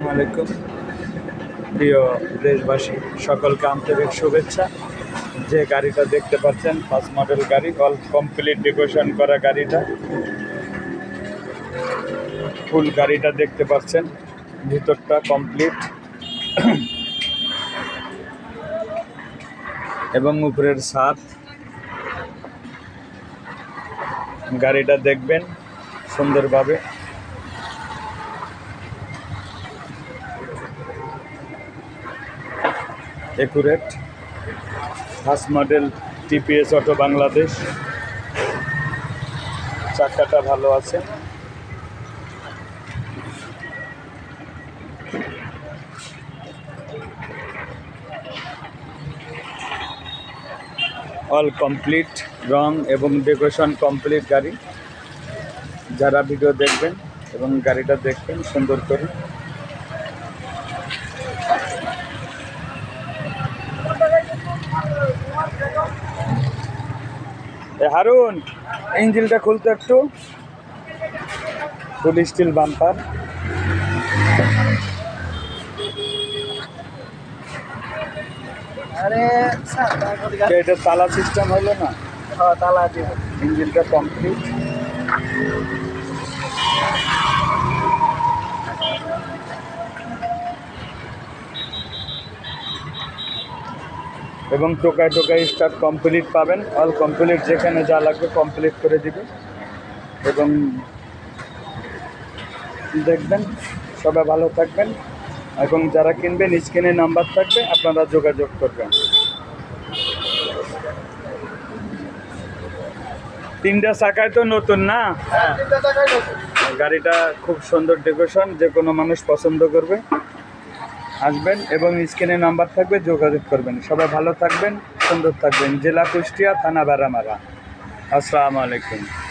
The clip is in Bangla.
আলাইকুম। প্রিয় দেশবাসী, সকলকে আন্তরিক শুভেচ্ছা। যে গাড়িটা দেখতে পাচ্ছেন, ফার্স্ট মডেল গাড়ি, অল কমপ্লিট ডেকোরেশন করা গাড়িটা। ফুল গাড়িটা দেখতে পাচ্ছেন, ভিতরটা কমপ্লিট। এবং উপরের ছাদ। গাড়িটা দেখবেন সুন্দরভাবে। Accurate first model TPS auto Bangladesh চাকাটা ভালো আছে। অল কমপ্লিট রং এবং ডেকোরেশন কমপ্লিট গাড়ি। যারা ভিডিও দেখবেন এবং গাড়িটা দেখবেন, সুন্দর করে। হারুন ইঞ্জিনটা খুলতো একটু। Full steel bumper. এটা তালা সিস্টেম হলো না? হ্যাঁ তালা দিব ইঞ্জিনটা কমপ্লিট এবং টোকায় টোকায় স্টার্ট কমপ্লিট পাবেন। অল কমপ্লিট যেখানে যা লাগবে কমপ্লিট করে দিবে। এবং দেখবেন সবাই ভালো থাকবেন। এবং যারা কিনবেন স্ক্রিনে নাম্বার থাকবে আপনারা যোগাযোগ করবেন। তিনটা চাকায় তো নতুন না? নতুন। গাড়িটা খুব সুন্দর ডেকোরেশন যে কোনো মানুষ পছন্দ করবে। আসবেন এবং স্ক্রিনে নাম্বার থাকবে, যোগাযোগ করবেন। সবাই ভালো থাকবেন, সুন্দর থাকবেন। জেলা কুষ্টিয়া, থানা বেড়ামারা আসসালামু আলাইকুম।